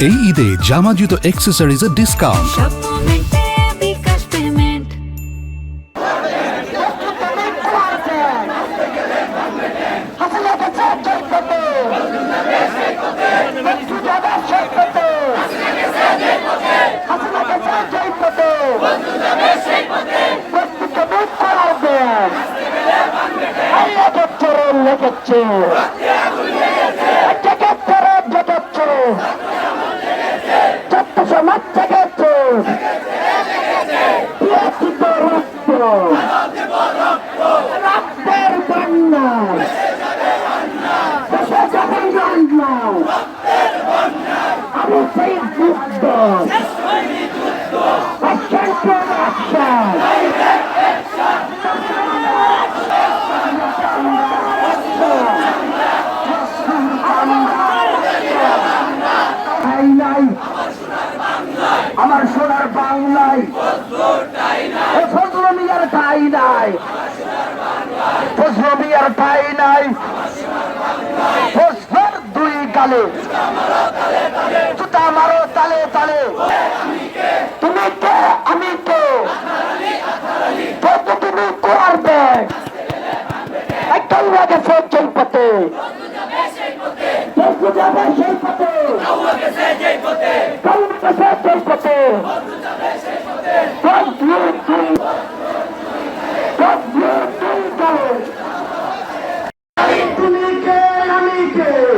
এই ঈদে জামা জুতো অ্যাক্সেসরিজের ডিসকাউন্ট সব মোমেন্টে রক্তের বন্যায় দেশে যাবে বন্যায় আমি সেই যুদ্ধ নাই। ফজল মিয়ার ঠাই নাই। ফজলর দুই গালে। জুতা মারো তালে তালে। তুমি কে? আমি কে? তো তুমি করবে একটাই লাগে সব চলপথে। যাবে সেই Rico.